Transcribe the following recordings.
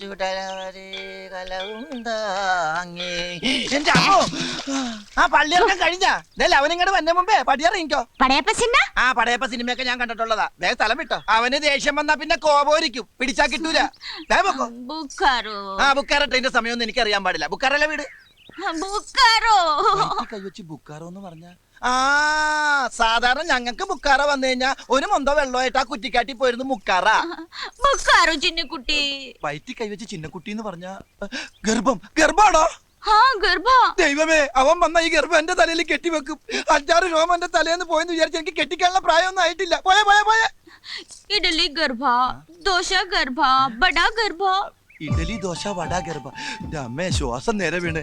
ചുടലവരെ കലവുണ്ടാങ്ങി. എന്റെ അമ്മോ! ആ പള്ളിയിറക്കം കഴിഞ്ഞാ. ഇതല്ലേ അവനിങ്ങോട്ട് വന്ന മുമ്പേ? പടിയറിയിക്കോ പടയപ്പ സിനിമ? ആ പടയപ്പ സിനിമയൊക്കെ ഞാൻ കണ്ടിട്ടുള്ളതാ. ദേ സ്ഥലം വിട്ടോ. അവന് ദേഷ്യം വന്നാ പിന്നെ കോപോരിക്കും. പിടിച്ചാ കിട്ടൂല. ദേ പൊക്കോ. ബുക്കാറോ ആ ബുക്കാറ ട്രെയിന്റെ സമയമൊന്നും എനിക്ക് അറിയാൻ പാടില്ല. ബുക്കാറല്ല വീട്? ബുക്കാറോ കൈവച്ച് ബുക്കാറോ എന്ന് പറഞ്ഞ? ആ സാധാരണ ഞങ്ങൾക്ക് മുക്കാറ വന്നു കഴിഞ്ഞാ ഒരു മൊന്തോ വെള്ളമായിട്ട് ആ കുറ്റിക്കാട്ടി പോയിരുന്നു മുക്കാറ. ബുക്കാറോ ചിന്നക്കുട്ടി? വയറ്റി കൈവച്ച് ചിന്നക്കുട്ടി എന്ന് പറഞ്ഞ ഗർഭം ഗർഭാണോ? ദൈവമേ അവൻ വന്ന ഈ ഗർഭം എന്റെ തലയിൽ കെട്ടിവെക്കും അഞ്ചാറ് രോമം എന്റെ തലേന്ന് പോയെന്ന് വിചാരിച്ച് എനിക്ക് കെട്ടിക്കാനുള്ള പ്രായമൊന്നും ആയിട്ടില്ല. പോയ പോയ പോയ. ഇഡലി ഗർഭ ദോശ ഗർഭ ബടാ ഗർഭ. ഇഡലി ദോശ വട ഗർഭ. അമ്മേ ശ്വാസം നേരെ വീണ്.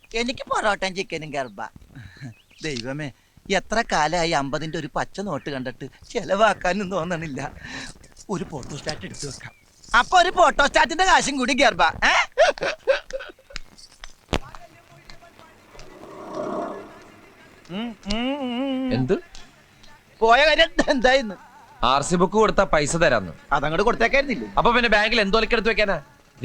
എനിക്ക് പൊറോട്ടയും ചിക്കനും ഗർഭ. ദൈവമേ എത്ര കാലമായി അമ്പതിന്റെ ഒരു പച്ച നോട്ട് കണ്ടിട്ട് ചെലവാക്കാനും തോന്നണില്ല. ഒരു ഫോട്ടോ സ്റ്റാറ്റ് എടുത്തു വെക്കാം. അപ്പൊ ഒരു ഫോട്ടോ സ്റ്റാറ്റിന്റെ കാശും കൂടി ഗർഭ. ഏ? എന്ത്? പോയ കാര്യം എന്തായിരുന്നു ആർ സി ബുക്ക് കൊടുത്താ പൈസ തരാന്ന്. അതങ്ങോട്ട് കൊടുത്തേക്കായിരുന്നില്ലേ? അപ്പൊ പിന്നെ ബാങ്കിൽ എന്തോലൊക്കെ എടുത്തു വെക്കാനാ?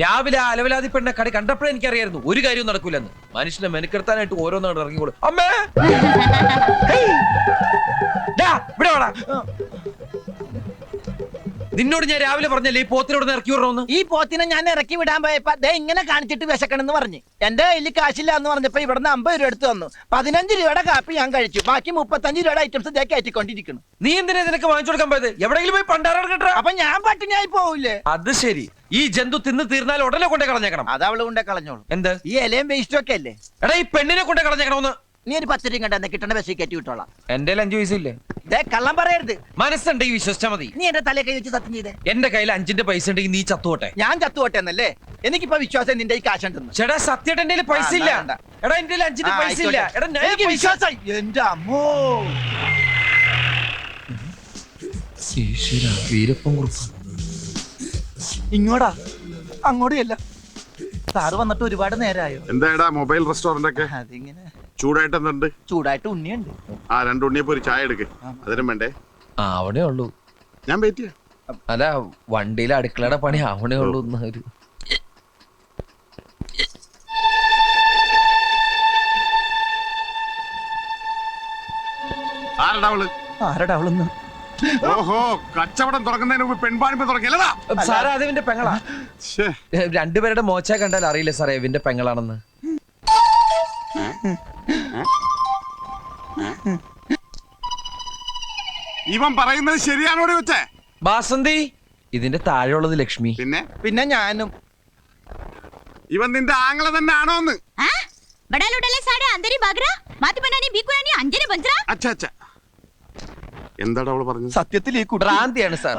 രാവിലെ ആ അലവലാതി പെണ്ണ കടി കണ്ടപ്പോഴേ എനിക്കറിയായിരുന്നു ഒരു കാര്യവും നടക്കൂലെന്ന്. മനുഷ്യനെ മെനക്കെടുത്താനായിട്ട് ഓരോന്നാണ് ഇറങ്ങിക്കോളൂ. അമ്മേ! ഇവിടെ വാടാ. നിന്നോട് ഞാൻ രാവിലെ പറഞ്ഞല്ലേ ഈ പോത്തിനോട് ഇറക്കി വിടണമെന്ന്? ഈ പോത്തിനെ ഞാൻ ഇറക്കി വിടാൻ പോയപ്പോ ദേ ഇങ്ങനെ കാണിച്ചിട്ട് വിശക്കണെന്ന് പറഞ്ഞു. എന്റെ കയ്യിൽ കാശില്ല എന്ന് പറഞ്ഞപ്പോ ഇവിടുന്ന് അമ്പത് രൂപ എടുത്തു വന്നു പതിനഞ്ച് രൂപയുടെ കാപ്പി ഞാൻ കഴിച്ചു. ബാക്കി മുപ്പത്തഞ്ച് രൂപയുടെ ഐറ്റംസ് ഇതേ കയറ്റിക്കൊണ്ടിരിക്കുന്നു. നീ എന്തിനാ നിനക്ക് വാങ്ങിച്ചു കൊടുക്കാൻ പോയത്? എവിടെയെങ്കിലും പോയി പണ്ടാറ കിട്ടാ അപ്പൊ ഞാൻ പട്ടിണിയായി പോവില്ലേ? അത് ശരി. ഈ ജന്തു തിന്ന് തീർന്നാൽ ഉടനെ കൊണ്ടേ കളഞ്ഞേക്കണം. അത് അവൾ കൊണ്ടേ കളഞ്ഞോളൂ. എന്ത്? ഈ ഇലയും വേസ്റ്റും ഒക്കെ അല്ലേ? എടാ ഈ പെണ്ണിനെ കൊണ്ടേ കളഞ്ഞേക്കണമെന്ന്. നീ ഒരു പത്ത് രൂപ കണ്ടെന്ന് കിട്ടണ ബസ്സിൽ കയറ്റി വിട്ടോളാം. എന്റെ അഞ്ചു പൈസയില്ലേ ദേ കള്ളം പറയരുത്. മനസ്സുണ്ടെങ്കിൽ വിശ്വസിച്ചാ മതി. നീ എന്റെ തലയെ കൈ വെച്ച് സത്യം ചെയ്തേ. എന്റെ കയ്യിൽ അഞ്ചിന്റെ പൈസ ഉണ്ടെങ്കിൽ നീ ചത്തുവട്ടെ ഞാൻ ചത്തുപോട്ടെ എന്നല്ലേ? എനിക്കിപ്പോ വിശ്വാസം നിന്റെ ഈ കാശുണ്ടെന്ന് ചേട്ടാ സത്യമായിട്ട് എന്റെ പൈസ ഇല്ല. വേണ്ട. എടാ എന്റെ അഞ്ചിന്റെ ആ, പൈസ ഇല്ല. ആയിക്കോട്ടെ. എടാ ഞാൻ എനിക്ക് പൈസ- വിശ്വാസം എന്റെ അമ്മോ. ഇങ്ങോട്ടാ അങ്ങോട്ടും അല്ല സാറ് വന്നിട്ട് ഒരുപാട് നേരമായോ എന്താ മൊബൈൽ റെസ്റ്റോറന്റ് ഒക്കെ? അതിങ്ങനെ. ചൂടായിട്ട് എന്തുണ്ട് ചൂടായിട്ട് ഉണ്ണിയുണ്ട്. ആ രണ്ട് ഉണ്ണിയപ്പോ ഒരു ചായ എടുക്ക്. അതിനും വേണ്ടേ? ആ അവിടെ ഉള്ളൂ. ഞാൻ വെയിറ്റ് അല്ല വണ്ടിയിലെ അടുക്കളയുടെ പണി അവിടെ ഉള്ളൂ ഒരു ആരടാ അവൾ? ആരടാ അവളൊന്ന് ഓഹോ കച്ചവടം തുറക്കുന്നതിന് മുമ്പ് പെൺപാണിപ്പ് തുറക്കില്ലടാ സാറേ അത് ഇവന്റെ പെങ്ങളാ. ശ്ശേ, ഏ, രണ്ടുപേരുടെ മോച്ച കണ്ടാൽ അറിയില്ല സാറേ ഇവന്റെ പെങ്ങളാണെന്ന്? ഇവൻ പറയുന്നത് ശരിയാണോ വെച്ചേ ബാസന്തി ഇതിന്റെ താഴെയുള്ളത് ലക്ഷ്മി. പിന്നെ? പിന്നെ ഞാനും. ഇവൻ നിന്റെ ആംഗ്ല തന്നെ ആണോന്ന് എന്ന് അച്ഛ അച്ഛ. എന്താടാ അവൾ പറഞ്ഞത്? സത്യത്തിൽ ഈ കുട്ടി ഭ്രാന്തിയാണ് സാർ.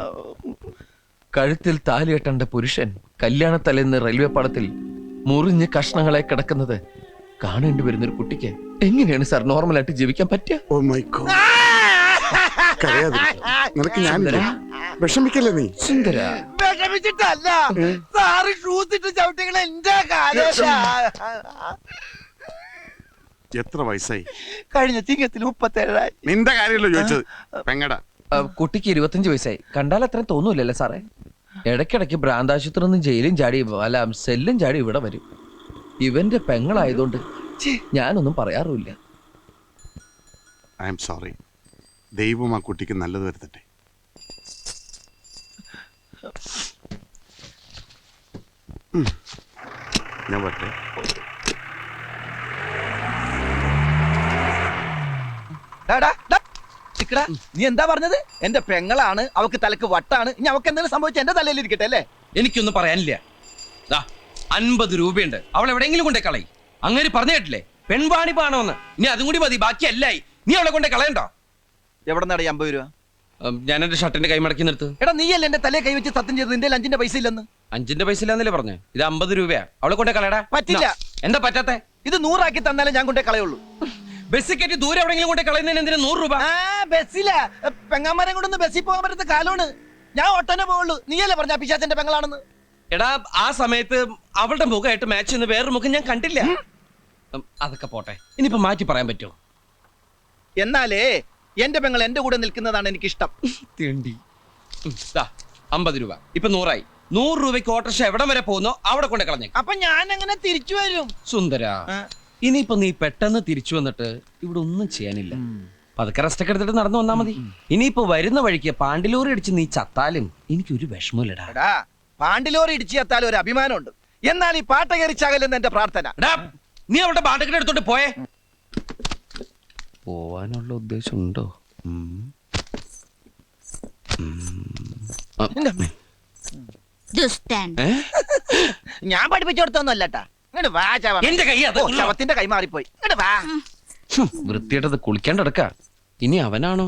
കഴുത്തിൽ താലി കെട്ടേണ്ട പുരുഷൻ കല്യാണത്തലേന്ന് റെയിൽവേ പാളത്തിൽ മുറിഞ്ഞ് കഷ്ണങ്ങളെ കിടക്കുന്നത് കാണേണ്ടി വരുന്ന ഒരു കുട്ടിക്ക് എങ്ങനെയാണ് സാർ നോർമൽ ആയിട്ട് ജീവിക്കാൻ പറ്റുക? ഓ മൈ ഗോഡ് കരയാതെ. നിനക്ക് ഞാനില്ല വിഷമിക്കല്ലേ നീ? സുന്ദര. വിഷമിച്ചിട്ടല്ല. സാറ് ഷൂസ് ഇട്ട് എന്റെ. എത്ര വയസ്സായി? കഴിഞ്ഞ ചിങ്ങത്തിൽ മുപ്പത്തേഴായി. നിന്റെ കാര്യമല്ലോ ചോദിച്ചത്? പെങ്ങടാ. കുട്ടിക്ക് ഇരുപത്തഞ്ച് വയസ്സായി. കണ്ടാൽ അത്രയും തോന്നൂലല്ലേ സാറേ? ഇടയ്ക്കിടയ്ക്ക് ഭ്രാന്താശുപത്രി നിന്ന് ജയിലും ചാടി അല്ല സെല്ലും ചാടി ഇവിടെ വരും. ഇവന്റെ പെങ്ങളായതുകൊണ്ട് ഛേ, ഞാനൊന്നും പറയാറുമില്ല. ഐ എം സോറി ദൈവം ആ കുട്ടിക്ക് നല്ലത് വരുത്തട്ടെ. ഞാൻ പറ്റേ നീ എന്താ പറഞ്ഞത്? എന്റെ പെങ്ങളാണ് അവക്ക് തലക്ക് വട്ടാണ്. ഇനി അവക്ക് എന്തെങ്കിലും സംഭവിച്ച എന്റെ തലയിൽ ഇരിക്കട്ടെ അല്ലേ? എനിക്കൊന്നും പറയാനില്ല. അൻപത് രൂപയുണ്ട്. അവൾ എവിടെയെങ്കിലും കൊണ്ടേ കളയി. അങ്ങനെ പറഞ്ഞു കേട്ടില്ലേ? പെൺവാണി പാണോന്ന്. ഇനി അതും കൂടി മതി. ബാക്കി അല്ലായി നീ അവളെ കൊണ്ടേ കളയണ്ടോ? എവിടെ നിന്നാണ് ഈ അമ്പത് രൂപ? ഞാൻ എന്റെ ഷർട്ടിന്റെ കൈ മടക്കി നിർത്ത്. എടാ നീ അല്ലേ എന്റെ തലയെ കൈവച്ച് സത്യം ചെയ്ത് നിന്റെ അഞ്ചിന്റെ പൈസ ഇല്ലെന്ന്. അഞ്ചിന്റെ പൈസ ഇല്ലാന്നല്ലേ പറഞ്ഞു? ഇത് അമ്പത് രൂപയാ. അവളെ കൊണ്ടേ കളയടാ. പറ്റില്ല. എന്താ പറ്റാത്ത? ഇത് നൂറാക്കി തന്നാലേ ഞാൻ കൊണ്ടേ കളയുള്ളൂ. ബസ് കയറ്റി ദൂരെ എവിടെയെങ്കിലും കൊണ്ടേ കളയുന്നതിന് എന്തിനു നൂറ് രൂപ? ആ ബസ്സില. പെങ്ങാമരം കൊണ്ടൊന്ന് ബസ്സിൽ പോകാൻ പറ്റുന്ന കാലമാണ്. ഞാൻ ഒട്ടനെ പോവുള്ളൂ. നീയല്ലേ പറഞ്ഞ പിശാച്ചന്റെ പെങ്ങളാണെന്ന്? എടാ ആ സമയത്ത് അവളുടെ മുഖമായിട്ട് മാച്ച് ചെയ്യുന്ന വേറൊരു മുഖം ഞാൻ കണ്ടില്ല. അതൊക്കെ പോട്ടെ. ഇനിയിപ്പോ മാറ്റി പറയാൻ പറ്റുമോ? എന്നാലേ എന്റെ പെങ്ങൾ എന്റെ കൂടെ നിൽക്കുന്നതാണ് എനിക്കിഷ്ടം. തിണ്ടി. അമ്പത് രൂപ. ഇപ്പൊ നൂറായി. നൂറ് രൂപയ്ക്ക് ഓട്ടർഷ എവിടെ വരെ പോകുന്നോ? അവിടെ കൊണ്ട് കളഞ്ഞേ. അപ്പൊ ഞാൻ അങ്ങനെ തിരിച്ചു വരും. സുന്ദര ഇനിയിപ്പൊ നീ പെട്ടെന്ന് തിരിച്ചു വന്നിട്ട് ഇവിടെ ഒന്നും ചെയ്യാനില്ല. പതുക്കെ റെസ്റ്റ് ഒക്കെ എടുത്തിട്ട് നടന്നു വന്നാ മതി. ഇനിയിപ്പോ വരുന്ന വഴിക്ക് പാണ്ടിലൂറി അടിച്ച് നീ ചത്താലും എനിക്കൊരു വിഷമമില്ലടാ. പാണ്ടിലോറി ഇടിച്ചു എത്താൻ ഒരു അഭിമാനമുണ്ട്. എന്നാൽ ഈ പാട്ട കയറിച്ചാകലെന്ന് എന്റെ പ്രാർത്ഥന. നീ അവളുടെ പാട്ടൊക്കെ എടുത്തോണ്ട് പോയേ. പോവാനുള്ള ഉദ്ദേശം ഉണ്ടോ ഞാൻ പഠിപ്പിച്ചു കൊടുത്തൊന്നുമല്ലട്ടാ എന്റെ കൈ ശവത്തിന്റെ കൈ മാറിപ്പോയി. വൃത്തിയായിട്ടത് കുളിക്കാണ്ടടക്ക ഇനി അവനാണോ?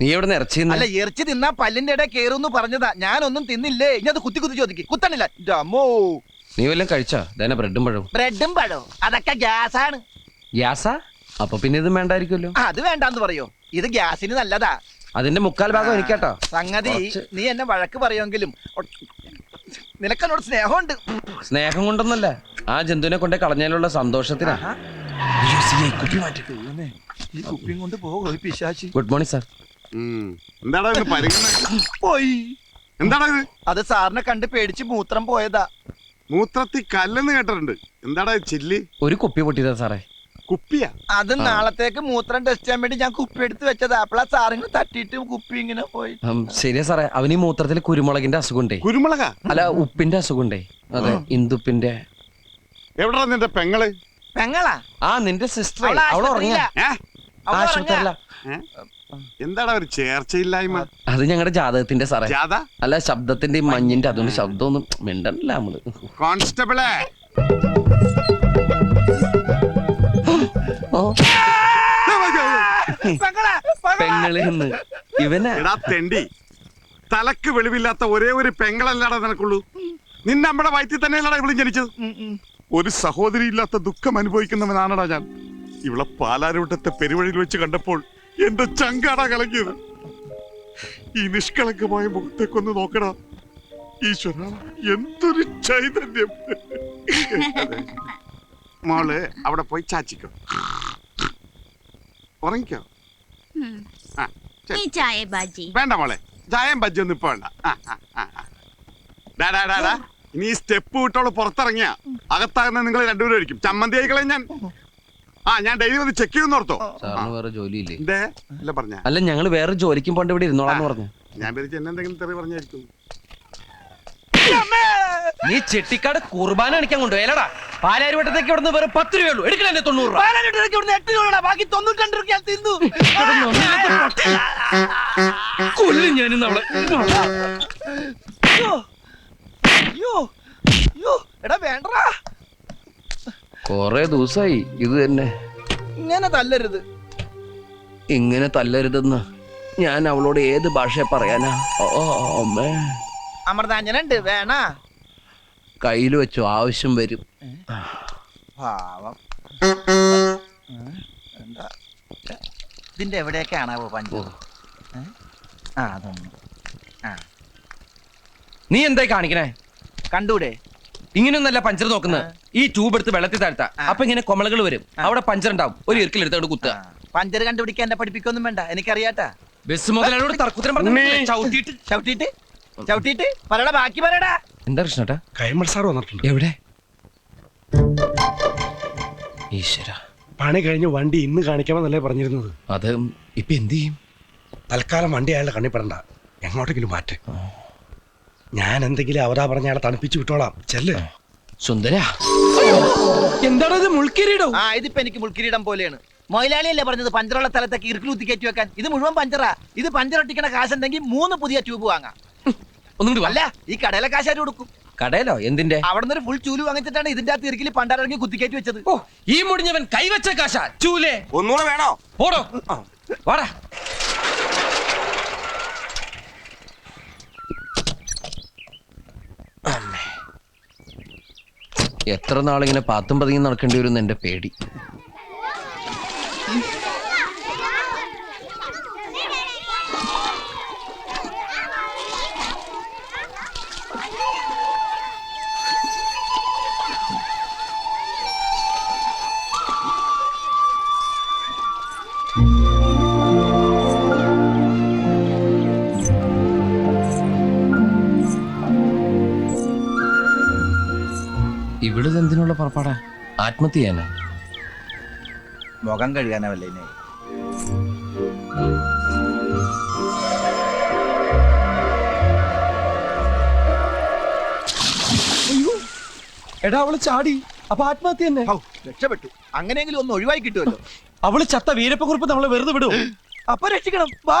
നീ എവിടെ ഇറച്ചി അല്ല ഇറച്ചി തിന്നാ പല്ലിന്റെ ഇടയിൽ കേറുന്നു പറഞ്ഞതാ. ഞാനൊന്നും തിന്നില്ലേ? ഇനി അത് കുത്തി കുത്തി ചോദിക്കും. കുത്തണില്ല. നീ വല്ലതും കഴിച്ചാ? ഇതന്നെ ബ്രെഡും പഴവും. ബ്രെഡും പഴവും. അതൊക്കെ ആണ് ഗ്യാസാ? അപ്പൊ പിന്നെ ഇതും വേണ്ടായിരിക്കുമല്ലോ. അത് വേണ്ടാന്ന് പറയോ? ഇത് ഗ്യാസിന് നല്ലതാ. അതിന്റെ മുക്കാൽ ഭാഗം എനിക്കാട്ടോ. സംഗതി നീ എന്നെ വഴക്ക് പറയുമെങ്കിലും നിനക്കെന്നോട് സ്നേഹമുണ്ട്. സ്നേഹം കൊണ്ടൊന്നല്ല. ആ ജന്തുവിനെ കൊണ്ട് കളഞ്ഞതിലുള്ള സന്തോഷത്തിനാ. ഈ കുപ്പിയും കൊണ്ട് പോകും പിശാശി ഗുഡ് മോർണിംഗ് സാർ. എന്താടാ പോയി. എന്താടാ ഇത്? അത് സാറിനെ കണ്ട് പേടിച്ച് മൂത്രം പോയതാ. മൂത്രത്തി കല്ലെന്ന് കേട്ടിട്ടുണ്ട്. എന്താടാ ചില്ലി? ഒരു കുപ്പി പൊട്ടിയതാ സാറേ. കുപ്പിയാ? അത് നാളത്തേക്ക് മൂത്രം ടെസ്റ്റ് ചെയ്യാൻ വേണ്ടി ഞാൻ കുപ്പി എടുത്ത് വെച്ചതാ. അപ്പളാ സാറിന് തട്ടിയിട്ട് കുപ്പി ഇങ്ങനെ പോയി. ശരിയാ സാറേ. അവന് ഈ മൂത്രത്തിൽ കുരുമുളകിന്റെ അസുഖമുണ്ടേ. കുരുമുളക? അല്ല ഉപ്പിന്റെ അസുഖമുണ്ടേ. അതെ ഇന്ദുപ്പിന്റെ. എവിടാ നിന്റെ പെങ്ങൾ? പെങ്ങളാ? ആ നിന്റെ സിസ്റ്റർ അവൾ ഉറങ്ങിയ ആശുപത്രിയിലാ. എന്താടാ ഒരു ചേർച്ചയില്ലായ്മ? അത് ഞങ്ങളുടെ ജാതകത്തിന്റെ സാറേ. ജാഥ അല്ല ശബ്ദത്തിന്റെ മഞ്ഞിന്റെ അതുകൊണ്ട് ശബ്ദമൊന്നും മിണ്ടല്ല നമ്മൾ. കോൺസ്റ്റബിളെ! ഓ, പെങ്ങളാ, പെങ്ങളാ. പെങ്ങൾ എന്ന് ഇവനാ. എടാ തെണ്ടി. തലക്ക് വെളിവില്ലാത്ത ഒരേ ഒരു പെങ്ങളല്ലാടാ നിനക്കുള്ളൂ. നിന്നെ നമ്മുടെ വയറ്റിൽ തന്നെയല്ലടാ ഇവിടെ ജനിച്ചത്. ഒരു സഹോദരി ഇല്ലാത്ത ദുഃഖം അനുഭവിക്കുന്നവനാണടാ ഞാൻ. ഇവളെ പാലാരൂട്ടത്തെ പെരുവഴിയിൽ വെച്ച് കണ്ടപ്പോൾ എന്റെ ചങ്കാടാ കലങ്ങിയത്. ഈ നിഷ്കളങ്കമായ മുഖത്തേക്കൊന്ന് നോക്കടാ. ഈശ്വര എന്തൊരു ചൈതന്യം. മോൾ അവിടെ പോയി ചാച്ചിക്കോ. ഉറങ്ങിക്കോ? വേണ്ട മോളെ ചായം ബജ്ജൊന്നും ഇപ്പൊ വേണ്ട. ഡാ, ഡാ. ഇനി സ്റ്റെപ്പ് വിട്ടോൾ പുറത്തിറങ്ങിയ. അകത്താകുന്ന നിങ്ങൾ രണ്ടുപേരും ആയിരിക്കും ചമ്മന്തി ആയിക്കളെ ഞാൻ. ആ ഞാൻ ഡെയിലി വന്ന് ചെക്ക് ചെയ്യുന്ന ഓർത്തോ. സാറിന് വേറെ ജോലിയില്ലേ? എന്തേ? അല്ല പറഞ്ഞ. അല്ല ഞങ്ങൾ വേറെ ജോലിക്കും പോണ്ട് ഇവിടെ ഇരുന്നോളാന്ന് പറഞ്ഞു. ഞാൻ പേര് എന്നെ എന്തെങ്കിലും തെറി പറഞ്ഞായിരിക്കും. നീ ചെട്ടിക്കാട് കുർബാന അടിക്കാൻ കൊണ്ടുപോയല്ലടാ പാലാരിവട്ടത്തേക്ക് വട്ടത്തേക്ക് ഇവിടുന്ന് വേറെ പത്ത് രൂപയുള്ളൂ. എടുക്കണല്ലേ തൊണ്ണൂറ് രൂപ? പാലാരിവട്ടത്തേക്ക് ഇവിടുന്ന് എട്ട് രൂപ ബാക്കി തൊണ്ണൂറ്റി രൂപ ഞാൻ തിന്നു. കൊല്ലും ഞാനിന്ന് അവളെ. അയ്യോ അയ്യോ അയ്യോ. എടാ വേണ്ടടാ. കൊറേ ദിവസമായി ഇത് തന്നെ. ഇങ്ങനെ തല്ലരുത്. ഇങ്ങനെ തല്ലരുതെന്ന്. ഞാൻ അവളോട് ഏത് ഭാഷ പറയാനാ? ഓ അമ്മേ. അമൃതാഞ്ജനുണ്ട് വേണ? കയ്യിൽ വെച്ചു ആവശ്യം വരും. പാവം. എന്താ? ഇതിന്റെ എവിടെയൊക്കെയാണാവോ പഞ്ചു ആ അതൊന്നും. ആ. നീ എന്തായി കാണിക്കണേ? കണ്ടൂടെ? ഇങ്ങനെയൊന്നല്ല പഞ്ചർ നോക്കുന്നത് ഈ ട്യൂബ് എടുത്ത് വെള്ളത്തിൽ താഴ്ത്താ. അപ്പൊ ഇങ്ങനെ കൊമളകൾ വരും. അവിടെ പഞ്ചർ ഉണ്ടാവും. ഒരു ഇരിക്കൽ എടുത്തോണ്ട് കുത്തുക. പഞ്ചർ കണ്ടുപിടിക്കാൻ എന്നെ പഠിപ്പിക്കൊന്നും വേണ്ട. എനിക്കറിയാട്ടാ. ബസ് മുതലോട് തർക്കുത്തരം പറഞ്ഞു ചവിട്ടിയിട്ട്. ചവിട്ടിട്ട് ചവിട്ടിട്ട് പറയടാ ബാക്കി പറയടാ. എന്താ കൃഷ്ണട്ടാ കൈമൾ സാർ വന്നിട്ടുണ്ട്. എവിടെ? ഈശ്വര. പണി കഴിഞ്ഞ് വണ്ടി ഇന്ന് കാണിക്കാമെന്നല്ലേ പറഞ്ഞിരുന്നത്. അത് ഇപ്പൊ എന്ത് ചെയ്യും? തൽക്കാലം വണ്ടി അയാളുടെ കണ്ണിപ്പെടണ്ട എങ്ങോട്ടെങ്കിലും മാറ്റ്. ഞാൻ എന്തെങ്കിലും അവരാ പറഞ്ഞ തണുപ്പിച്ചു വിട്ടോളാം. ചെല്ല്. സുന്ദര. എന്താണ് ഇത് മുൾക്കിരീടോ? ആ ഇതിപ്പോ എനിക്ക് മുൾക്കിരീടം പോലെയാണ്. മൊയിലാളിയല്ലേ പറഞ്ഞത് പഞ്ചറുള്ള സ്ഥലത്തേക്ക് ഇരുക്കിലൂത്തി കയറ്റി വെക്കാൻ? ഇത് മുഴുവൻ പഞ്ചറാ. ഇത് പഞ്ചറൊട്ടിക്കണ കാശുണ്ടെങ്കിൽ മൂന്ന് പുതിയ ട്യൂബ് വാങ്ങാം. ഒന്നും അല്ല ഈ കടയിലെ കാശാരി കൊടുക്കും കടയിലോ? എന്തിന്റെ? അവിടെ നിന്ന് ഒരു ഫുൾ ചൂൽ വാങ്ങിച്ചിട്ടാണ് ഇതിന്റെ അകത്ത് ഇറക്കിൽ പണ്ടാരങ്ങി കുത്തിക്കയറ്റി വെച്ചത്. ഓ ഈ മുടിഞ്ഞവൻ കൈവച്ച കാശാ. ചൂലേ. ഒന്നുകൂടെ വേണോ? പോടോ വാടാ. എത്ര നാളിങ്ങനെ പാത്തും പതിയും നടക്കേണ്ടി വരും എന്റെ പേടി. ആത്മഹത്യ ചെയ്യാനാ? മുഖം കഴുകാനാവല്ലേ ഇനി? എടാ അവൾ ചാടി. അപ്പൊ ആത്മഹത്യ തന്നെ? ഹൗ, രക്ഷപ്പെട്ടു. അങ്ങനെയെങ്കിലും ഒന്ന് ഒഴിവായി കിട്ടുമല്ലോ. അവൾ ചത്ത വീരപ്പക്കുറിപ്പ് നമ്മളെ വെറുതെ വിടും അപ്പൊ രക്ഷിക്കണം. വാ.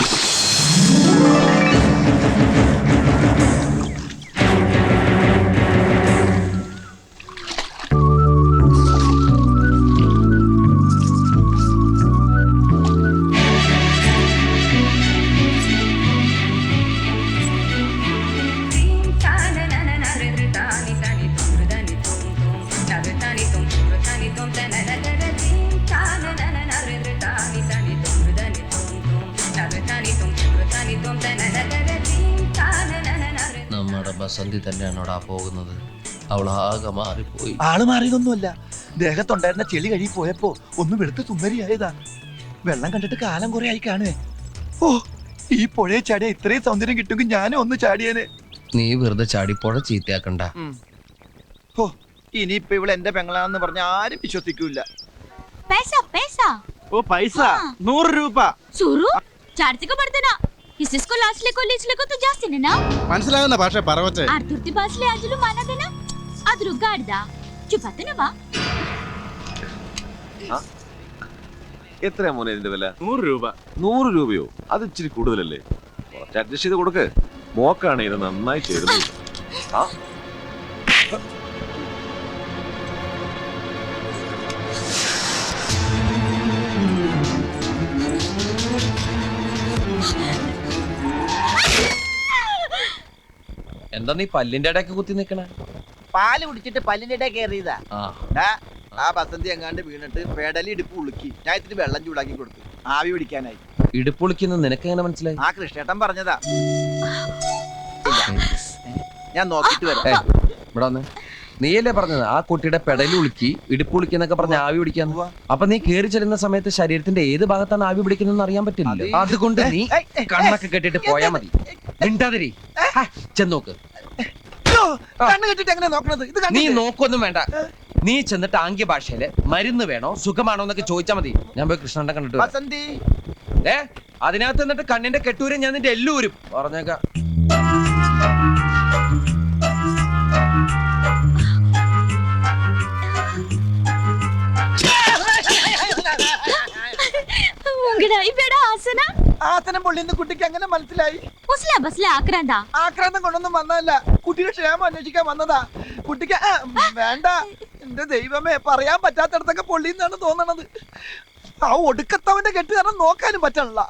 അവൾ ആകെ മാറിപ്പോയി ആള് മാറിയതൊന്നുമല്ല ദേഹത്തുണ്ടായിരുന്ന ചെളി കഴുകി പോയപ്പോ ഒന്ന് വെളുത്ത് സുന്ദരിയായതാ വെള്ളം കണ്ടിട്ട് കാലം കുറെ ആയി കാണുവേ ഓ ഈ പുഴയെ ചാടിയ ഇത്രയും സൗന്ദര്യം കിട്ടുമെങ്കിൽ ഞാനും ഒന്ന് ചാടിയേനെ നീ വെറുതെ ചാടിപ്പോഴ ചീത്തയാക്കണ്ട ഓ ഇനിയിപ്പൊ ഇവിടെ എന്റെ പെങ്ങളാന്ന് പറഞ്ഞ ആരും വിശ്വസിക്കൂല पैसा पैसा ഓ പൈസ हाँ। നൂറ് രൂപ ಸುರು ಚಾರ್ಜಿಗೆ ಬರ್ತಾನ ಇಸ್ಕೋ ಲಾಸ್ಟ್ ಲೆಕ್ಕೋ ಲೀಸ್ ಲೆಕ್ಕೋ ತು ಜಾಸ್ತಿನೇನಾ മനസ്സിലാകുന്ന ഭാഷ പറവച്ചേ ಆರ್ತುರ್ತಿ ಬಾಸ್ಲೆ ಅಜಲು ಮಾನದನ ಅದ್ರ ಗಾಡ್ದ ಚುಪತ್ತನವಾ എത്രയാ മോനെ ഇതിന്റെ വില നൂറ് രൂപ നൂറ് രൂപയോ അത് ഇച്ചിരി കൂടുതലല്ലേ കുറച്ച് അഡ്ജസ്റ്റ് ചെയ്ത് കൊടുക്ക് മോക്കാണ് ഇത് നന്നായി ചേരുന്നത് ആ എന്താ നീ പല്ലിന്റെ ഇടയ്ക്ക് കുത്തി നിക്കണേ പാൽ കുടിച്ചിട്ട് പല്ലിന്റെ കയറിയതാ ആ. ബസന്തി എങ്ങാണ്ട് വീണിട്ട് പെടലി ഇടുപ്പ് ഉളുക്കി. ഞാൻ ഇത്തിരി വെള്ളം ചൂടാക്കി കൊടുത്തു. ആവി പിടിക്കാനായി. ഇടുപ്പൊളിക്കുന്ന നിനക്ക് എങ്ങനെ മനസ്സിലായി? ആ കൃഷ്ണേട്ടൻ പറഞ്ഞതാ. ഞാൻ നോക്കിട്ട് വരാം. ഇവിടെ വന്ന്. നീയല്ലേ പറഞ്ഞത്? ആ കുട്ടിയുടെ പെടലി ഉളുക്കി ഇടുപ്പ് ഉളിക്കുന്നൊക്കെ പറഞ്ഞ് ആവി പിടിക്കാൻ. അപ്പൊ നീ കേറി ചെല്ലുന്ന സമയത്ത് ശരീരത്തിന്റെ ഏത് ഭാഗത്താണ് ആവി പിടിക്കുന്നതെന്ന് അറിയാൻ പറ്റില്ല. അതുകൊണ്ട് നീ ഏയ്, ഏയ്, കണ്ണൊക്കെ കെട്ടിട്ട് പോയാ മതി. മിണ്ടാതിരി. ചെന്നോക്ക് കെട്ടിട്ട് എങ്ങനെ നീ നോക്കൊന്നും വേണ്ട നീ ചെന്നിട്ട് ആംഗ്യ ഭാഷയിൽ മരുന്ന് വേണോ സുഖമാണോ എന്നൊക്കെ ചോദിച്ചാൽ മതി ഞാൻ പോയി കൃഷ്ണന്റെ കണ്ടിട്ട് വസന്തി ഏ അതിനകത്ത് നിന്നിട്ട് കണ്ണിന്റെ കെട്ടൂരും ഞാൻ നിന്റെ എല്ലൂരും പറഞ്ഞേക്ക உங்களோட ആസന ആസനം പൊള്ളിന്ന് കുട്ടിക്ക് അങ്ങനെ മനസ്സിലായി. മുസ്ലാ ബസ്ല ആക്രാന്ത? ആക്രാന്തം കൊണ്ടൊന്നും വന്നതല്ല. കുട്ടിയുടെ ക്ഷേമം അന്വേഷിക്കാൻ വന്നതാ. കുട്ടിക്ക് വേണ്ട. എന്റെ ദൈവമേ പറയാൻ പറ്റാത്തടത്തൊക്കെ പൊള്ളിന്നാണ് തോന്നണത്. ആ ഒടുക്കത്തവന്റെ കെട്ട് കാരണം നോക്കാനും പറ്റണില്ല